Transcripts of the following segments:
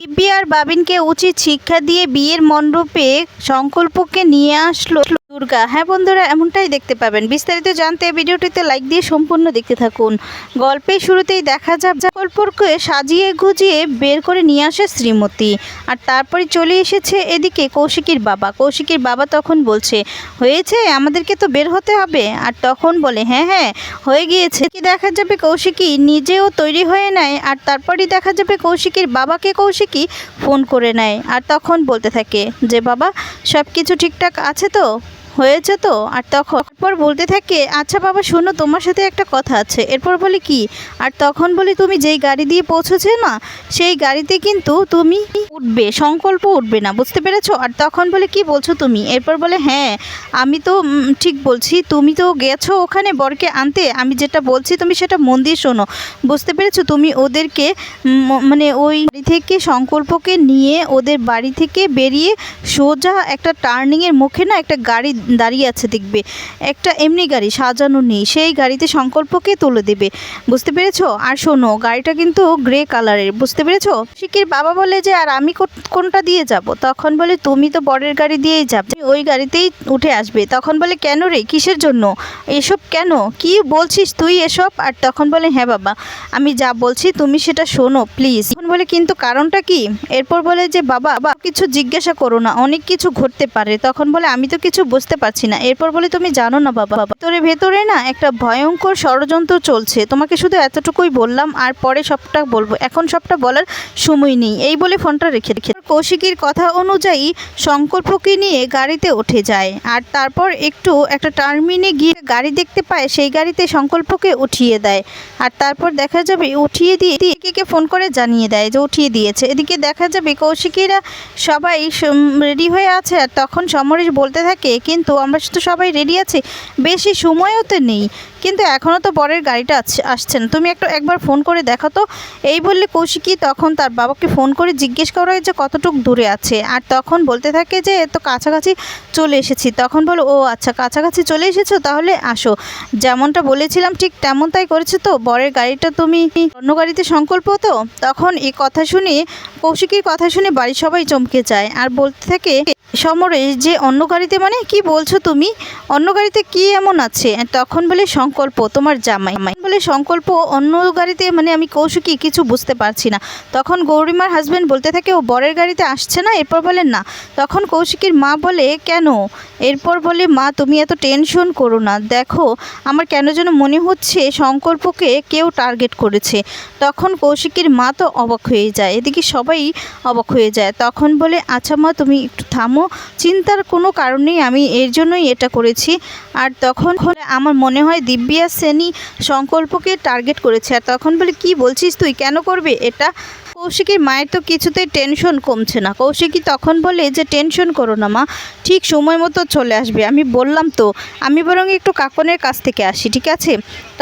দিব্যি আর বাবিনকে উচিত শিক্ষা দিয়ে বিয়ের মণ্ডপে সংকল্পকে নিয়ে আসলো দুর্গা। হ্যাঁ বন্ধুরা, এমনটাই দেখতে পাবেন। বিস্তারিত জানতে ভিডিওটিতে লাইক দিয়ে সম্পূর্ণ দেখতে থাকুন। গল্পের শুরুতেই দেখা যাক সংকল্পকে সাজিয়ে গুজিয়ে বের করে নিয়ে আসে শ্রীমতী। আর তারপরে চলে এসেছে এদিকে কৌশিকীর বাবা। কৌশিকীর বাবা তখন বলছে, হয়েছে, আমাদেরকে তো বের হতে হবে। আর তখন বলে হ্যাঁ হ্যাঁ হয়ে গিয়েছে। কি দেখা যাবে কৌশিকী নিজেও তৈরি হয়ে নেয়, আর তারপরই দেখা যাবে কৌশিকীর বাবাকে কৌশিকী ফোন করে নেয়। আর তখন বলতে থাকে যে, বাবা সব কিছু ঠিকঠাক আছে তো? হয়েছে তো? আর তখন পর বলতে থাকে আচ্ছা বাবা, শোনো, তোমার সাথে একটা কথা আছে। এরপর বলে, কি? আর তখন বলি, তুমি যেই গাড়ি দিয়ে পৌঁছেছে না, সেই গাড়িতে কিন্তু তুমি উঠবে, সংকল্প উঠবে না, বুঝতে পেরেছ? আর তখন বলে, কি বলছো তুমি? এরপর বলে হ্যাঁ আমি তো ঠিক বলছি, তুমি তো গেছো ওখানে বরকে আনতে, আমি যেটা বলছি তুমি সেটা মন দিয়ে শোনো। বুঝতে পেরেছ? তুমি ওদেরকে মানে ওই বাড়ি থেকে সংকল্পকে নিয়ে ওদের বাড়ি থেকে বেরিয়ে সোজা একটা টার্নিংয়ের মুখে না একটা গাড়ি দাঁড়িয়ে আছে দেখবে। একটা এমনি গাড়ি, সাজানো নেই। সেই গাড়িতে সংকল্পকে তুলে দেবে। বুঝতে পেরেছ? আর শোনো, গাড়িটা কিন্তু গ্রে কালারের। বুঝতে পেরেছ? শিকির বাবা বলে যে, আর আমি কোনটা দিয়ে যাব? তখন বলে, তুমি তো বরের গাড়ি দিয়েই যাবে। ওই গাড়িতেই উঠে আসবে। তখন বলে, কেন রে? কিসের জন্য? এসব কেন? কি বলছিস তুই এসব? আর তখন বলে হ্যাঁ বাবা, আমি যা বলছি তুমি সেটা শোনো, প্লিজ। বলে, কিন্তু কারণটা কি? এরপর বলে যে, বাবা বা কিছু জিজ্ঞাসা করো না, অনেক কিছু ঘটতে পারে। তখন বলে, আমি তো কিছু বুঝতে পারছি না। এরপর বলে, তুমি জানো না, বাবা বাবা তোর ভেতরে না একটা ভয়ঙ্কর ষড়যন্ত্র চলছে। তোমাকে শুধু এতটুকুই বললাম, আর পরে সবটা বলব। এখন সবটা বলার সময় নেই। এই বলে ফোনটা রেখে রেখে কৌশিকীর কথা অনুযায়ী সংকল্পকে নিয়ে গাড়িতে উঠে যায়। আর তারপর একটু একটা টার্মিনে গিয়ে গাড়ি দেখতে পায়, সেই গাড়িতে সংকল্পকে উঠিয়ে দেয়। আর তারপর দেখা যাবে উঠিয়ে দিয়ে কে ফোন করে জানিয়ে দেয় যে উঠিয়ে দিয়েছে। এদিকে দেখা যাবে কৌশিকীরা সবাই রেডি হয়ে আছে আর তখন সমরেশ বলতে থাকে, কিন্তু আমরা তো সবাই রেডি আছি, বেশি সময়ও তো নেই। কিন্তু এখনও তো বরের গাড়িটা আস- আসছে না। তুমি একটু একবার ফোন করে দেখো তো। এই বললে কৌশিকী তখন তার বাবাকে ফোন করে জিজ্ঞেস করা হয় যে কতটুক দূরে আছে। আর তখন বলতে থাকে যে তো কাছাকাছি চলে এসেছি। তখন বলো, ও আচ্ছা কাছাকাছি চলে এসেছ? তাহলে আসো। যেমনটা বলেছিলাম ঠিক তেমন তাই করেছ তো। বরের গাড়িটা তুমি অন্য গাড়িতে সংকল্প তো? তখন এই কথা শুনে কৌশিকীর কথা শুনে বাড়ির সবাই চমকে যায়। আর বলতে থাকে সমরেশ, যে অন্য গাড়িতে মানে কি বলছো তুমি? অন্য গাড়িতে কি এমন আছে? তখন বলে সংকল্প তোমার জামাই। বলে সংকল্প অন্য গাড়িতে মানে আমি কৌশিকী কিছু বুঝতে পারছি না। তখন গৌরীমার হাজবেন্ড বলতে থাকে, ও বরের গাড়িতে আসছে না? এরপর বলে, না। তখন কৌশিকীর মা বলে, কেন? এরপর বলে, মা, তুমি এত টেনশন করো না। দেখো, আমার কেন যেন মনে হচ্ছে সংকল্পকে কেউ টার্গেট করেছে। তখন কৌশিকীর মা তো অবাক হয়ে যায়। এদিকে সবাই অবাক হয়ে যায়। তখন বলে আচ্ছা মা, তুমি একটু থামো। চিন্তার কোনো কারণ নেই, আমি এর জন্যই এটা করেছি। আর তখন আমার মনে হয় দিব্যা সেনি সংকল্পকে টার্গেট করেছে। আর তখন বলে, কি বলছিস তুই? কেন করবে? এটা কৌশিকীর মায়ের তো কিছুতেই টেনশন কমছে না। কৌশিকী তখন বলে যে টেনশন করো না মা, ঠিক সময় মতো চলে আসবে। আমি বললাম তো, আমি বরং একটু কাকনের কাছ থেকে আসি, ঠিক আছে?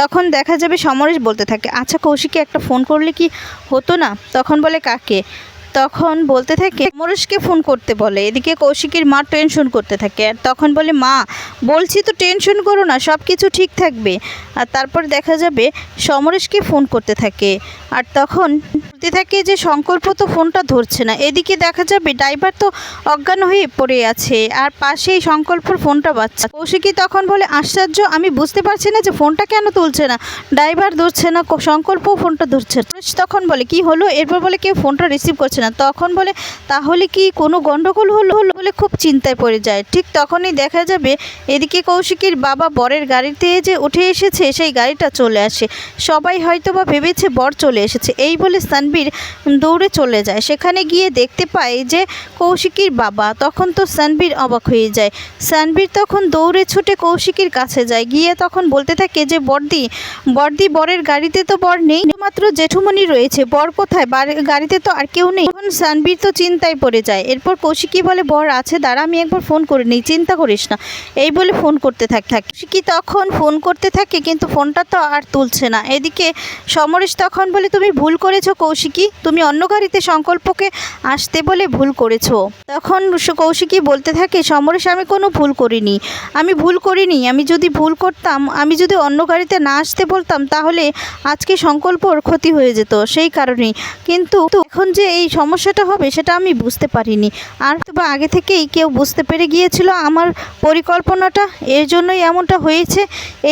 তখন দেখা যাবে সমরেশ বলতে থাকে আচ্ছা কৌশিকী একটা ফোন করলে কি হতো না? তখন বলে, কাকে? তখন বলতে থাকে সমরেশকে ফোন করতে বলে। এদিকে কৌশিকের মা টেনশন করতে থাকে। আর তখন বলে, মা, বলছি তো টেনশন করো না সব কিছু ঠিক থাকবে। আর তারপর দেখা যাবে, সমরেশকে ফোন করতে থাকে। আর তখন বলতে থাকে যে সংকল্প তো ফোনটা ধরছে না। এদিকে দেখা যাবে ড্রাইভার তো অজ্ঞান হয়ে পড়ে আছে আর পাশেই সংকল্পর ফোনটা বাচ্চা। কৌশিকী তখন বলে, আশ্চর্য, আমি বুঝতে পারছি না যে ফোনটা কেন তুলছে না। ড্রাইভার ধরছে না সংকল্পও ফোনটা ধরছে। তখন বলে, কি হলো? এরপর বলে, কেউ ফোনটা রিসিভ করছে না। তখন বলে, তাহলে কি কোনো গন্ডগোল হলো? হলো বলে খুব চিন্তায় পড়ে যায়। ঠিক তখনই দেখা যাবে এদিকে কৌশিকীর বাবা বরের গাড়িতে যে উঠে এসেছে, সেই গাড়িটা চলে আসে। সবাই হয়তো বা ভেবেছে বর চলে এসেছে। এই বলে সানবীর দৌড়ে চলে যায়। সেখানে গিয়ে দেখতে পায় যে কৌশিকীর বাবা তখন তো সানবীর অবাক হয়ে যায়। সানবীর তখন দৌড়ে ছুটে কৌশিকীর কাছে যায়। গিয়ে তখন বলতে থাকে যে, বর্দি বর্দি বরের গাড়িতে তো বর নেই। মাত্র জেঠুমনি রয়েছে। বর কোথায়? গাড়িতে তো আর কেউ নেই। তখন সানবীর তো চিন্তায় পড়ে যায়। এরপর কৌশিকী বলে, বর আছে, দাঁড়া, আমি একবার ফোন করে নিই। চিন্তা করিস না। এই বলে ফোন করতে থাকে থাকে। কৌশিকী তখন ফোন করতে থাকে, কিন্তু ফোনটা তো আর তুলছে না। এদিকে সমরেশ তখন বলে, তুমি ভুল করেছ কৌশিক। কৌশিকী, তুমি অন্য গাড়িতে সংকল্পকে আসতে বলে ভুল করেছ। তখন কৌশিকী বলতে থাকে, সমরেশ, আমি কোনো ভুল করিনি। আমি ভুল করিনি। আমি যদি ভুল করতাম, আমি যদি অন্য গাড়িতে না আসতে বলতাম, তাহলে আজকে সংকল্পর ক্ষতি হয়ে যেত, সেই কারণেই। কিন্তু এখন যে এই সমস্যাটা হবে, সেটা আমি বুঝতে পারিনি। আর বা আগে থেকেই কেউ বুঝতে পেরে গিয়েছিল আমার পরিকল্পনাটা, এর জন্যই এমনটা হয়েছে।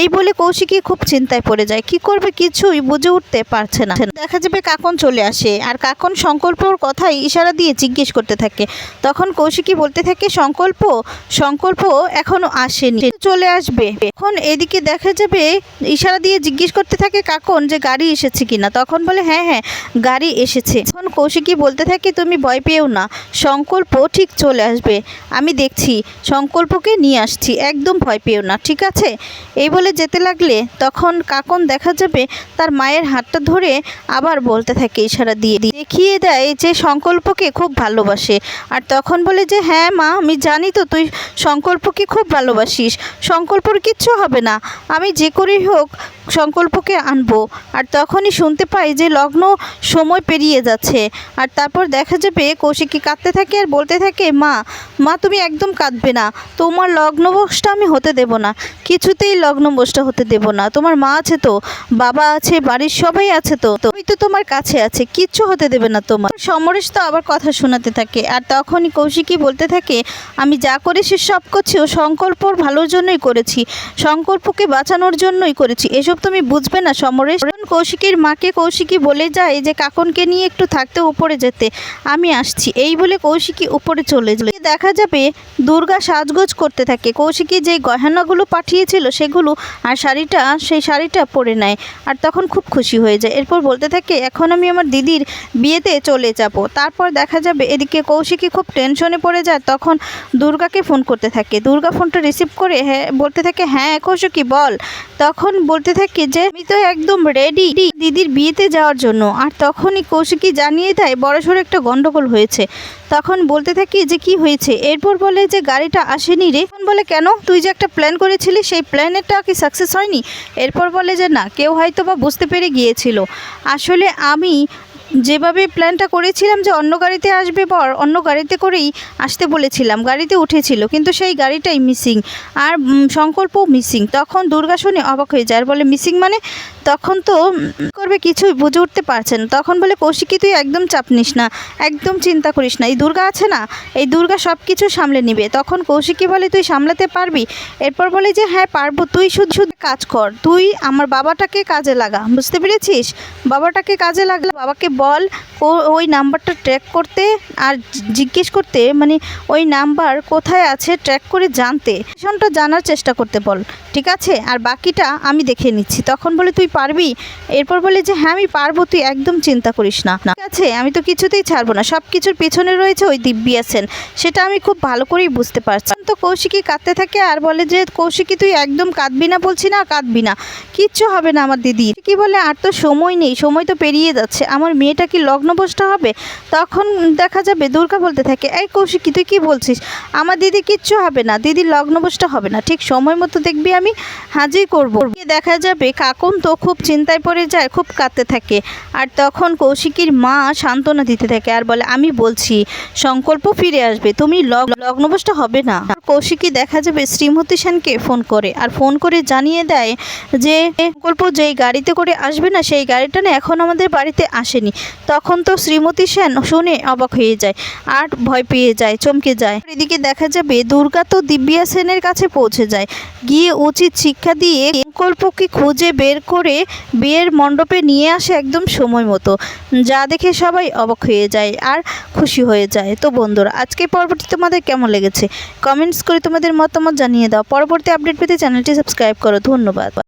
এই বলে কৌশিকী খুব চিন্তায় পড়ে যায়। কি করবে? কিছুই বুঝে উঠতে পারছে না। দেখা যাবে কাকন চলে আসে। আর কাকন সংকল্পর কথাই ইশারা দিয়ে জিজ্ঞেস করতে থাকে। তখন কৌশিকী বলতে থাকে, সংকল্প সংকল্প এখনও আসেনি চলে আসবে। এখন এদিকে দেখা যাবে, ইশারা দিয়ে জিজ্ঞেস করতে থাকে কাকন যে, গাড়ি এসেছে কিনা? তখন বলে হ্যাঁ হ্যাঁ গাড়ি এসেছে। তখন কৌশিকী বলতে থাকে, তুমি ভয় পেও না, সংকল্প ঠিক চলে আসবে। আমি দেখছি, সংকল্পকে নিয়ে আসছি, একদম ভয় পেও না, ঠিক আছে? এই বলে যেতে লাগলে তখন কাকন দেখা যাবে, তার মায়ের হাতটা ধরে আবার বলতে থাকে ইশারা দিয়ে দেখিয়ে দেয় যে সংকল্পকে খুব ভালোবাসে। আর তখন বলে যে হ্যাঁ মা, আমি জানি তো তুই সংকল্পকে খুব ভালোবাসিস। সংকল্পর কিচ্ছু হবে না। আমি যে করেই হোক সংকল্পকে আনব। আর তখনই শুনতে পাই যে লগ্ন সময় পেরিয়ে যাচ্ছে। আর তারপর দেখা যাবে কৌশিকী কাঁদতে থাকে আর বলতে থাকে, মা মা তুমি একদম কাঁদবে না। তোমার লগ্নবশটা আমি হতে দেব না। কিছুতেই লগ্নবশটা হতে দেব না। তোমার মা আছে তো, বাবা আছে, বাড়ির সবাই আছে তো। তো তোমার কাছে আছে কিচ্ছু হতে দেবে না তোমার। সমরেশ তো আবার কথা শোনাতে থাকে, আর তখনই কৌশিকী বলতে থাকে, আমি যা করেছি সব করছি ও সংকল্পর ভালোর জন্যই করেছি সংকল্পকে বাঁচানোর জন্যই করেছি। এসব তুমি বুঝবে না, সমরেশ। কৌশিকীর মাকে কৌশিকী বলে যায় যে, কাকনকে নিয়ে একটু থাকতে উপরে যেতে। আমি আসছি। এই বলে কৌশিকী উপরে চলে যায়। দেখা যাবে দুর্গা সাজগোজ করতে থাকে। কৌশিকী যে গহনাগুলো পাঠিয়েছিল সেগুলো আর শাড়িটা, সেই শাড়িটা পরে নেয়। আর তখন খুব খুশি হয়ে যায়। এরপর বলতে থাকে, এখন আমি আমার দিদির বিয়েতে চলে যাব। তারপর দেখা যাবে এদিকে কৌশিকী খুব টেনশনে পড়ে যায়, তখন দুর্গাকে ফোন করতে থাকে। দুর্গা ফোনটা রিসিভ করে হ্যাঁ বলতে থাকে হ্যাঁ কৌশিকী, বল। তখন বলতে থাকে যে, আমি তো একদম রেডি দিদির বিয়েতে যাওয়ার জন্য। আর তখনই কৌশিকী জানিয়ে দেয়, বড়সড় একটা গন্ডগোল হয়েছে। তখন বলতে থাকি যে কি হয়েছে? এরপর বলে যে গাড়িটা আসেনি রে। তখন বলে, কেন? তুই যে একটা প্ল্যান করেছিলি, সেই প্ল্যানেরটা কি সাকসেস হয়নি? এরপর বলে যে, না, কেউ হয়তো বা বুঝতে পেরে গিয়েছিল। আসলে আমি যেভাবে প্ল্যানটা করেছিলাম যে অন্য গাড়িতে আসবে বর অন্য গাড়িতে করেই আসতে বলেছিলাম, গাড়িতে উঠেছিল, কিন্তু সেই গাড়িটাই মিসিং আর সংকল্প মিসিং তখন দুর্গা শুনে অবাক হয়ে যায় বলে মিসিং মানে? তখন তো করবে কিছুই, বুঝে উঠতে পারছেন তখন বলে, কৌশিকী, তুই একদম চাপ নিস না, একদম চিন্তা করিস না। এই দুর্গা আছে না, এই দুর্গা সব কিছু সামলে নিবে। তখন কৌশিকী বলে, তুই সামলাতে পারবি? এরপর বলে যে হ্যাঁ পারব। তুই শুধু শুধু কাজ কর। তুই আমার বাবাটাকে কাজে লাগা, বুঝতে পেরেছিস? বাবাটাকে কাজে লাগলে বাবাকে বল ওই নাম্বারটা ট্র্যাক করতে আর জিজ্ঞেস করতে মানে ওই নাম্বার কোথায় আছে ট্র্যাক করে জানতে। ভীষণটা জানার চেষ্টা করতে বল। ঠিক আছে? আর বাকিটা আমি দেখে নিচ্ছি। তখন বলে, তুই পারবি? এরপর বলে যে হ্যাঁ আমি পারব, তুই একদম চিন্তা করিস না। ঠিক আছে, আমি তো কিছুতেই ছাড়বো না। সব কিছুর পেছনে রয়েছে ওই দিব্যি আছেন সেটা আমি খুব ভালো করেই বুঝতে পারছি। তো কৌশিকী কাঁদতে থাকে আর বলে যে, কৌশিকী, তুই একদম কাঁদবি না বলছি না কাঁদবি না। কিচ্ছু হবে না আমার দিদি। কি বলে, আর তো সময় নেই, সময় তো পেরিয়ে যাচ্ছে। আমার মেয়েটা কি লগ্নবশটা হবে? তখন দেখা যাবে, দুর্গা বলতে থাকে, এই কৌশিকী, তুই কি বলছিস? আমার দিদি কিচ্ছু হবে না, দিদির লগ্নবশটা হবে না। ঠিক সময় মতো দেখবি আমি হাজির করব। গিয়ে দেখা যাবে কাকুন তো খুব চিন্তায় পড়ে যায়, খুব কাঁদতে থাকে। আর তখন কৌশিকীর মা সান্ত্বনা দিতে থাকে আর বলে, আমি বলছি, সংকল্প ফিরে আসবে, তুমি লগ- লগ্নবশটা হবে না। কৌশিকী দেখা যাবে শ্রীমতী সেনকে ফোন করে আর ফোন করে জানিয়ে দেয় যে, সংকল্প যেই গাড়িতে করে আসবে না, সেই গাড়িটা না এখন আমাদের বাড়িতে আসেনি। তখন তো শ্রীমতী সেন শুনে অবাক হয়ে যায় আর ভয় পেয়ে যায়, চমকে যায়। এদিকে দেখা যাবে দুর্গা তো দিব্যা সেনের কাছে পৌঁছে যায়। গিয়ে উচিত শিক্ষা দিয়ে সংকল্পকে খুঁজে বের করে বিয়ের মণ্ডপে নিয়ে আসে একদম সময় মতো। যা দেখে সবাই অবাক হয়ে যায় আর খুশি হয়ে যায়। তো বন্ধুরা আজকে পর্বটি তোমাদের কেমন লেগেছে? কমেন্টস করে তোমাদের মতামত জানিয়ে দাও। পরবর্তী আপডেট পেতে চ্যানেলটি সাবস্ক্রাইব করো। ধন্যবাদ।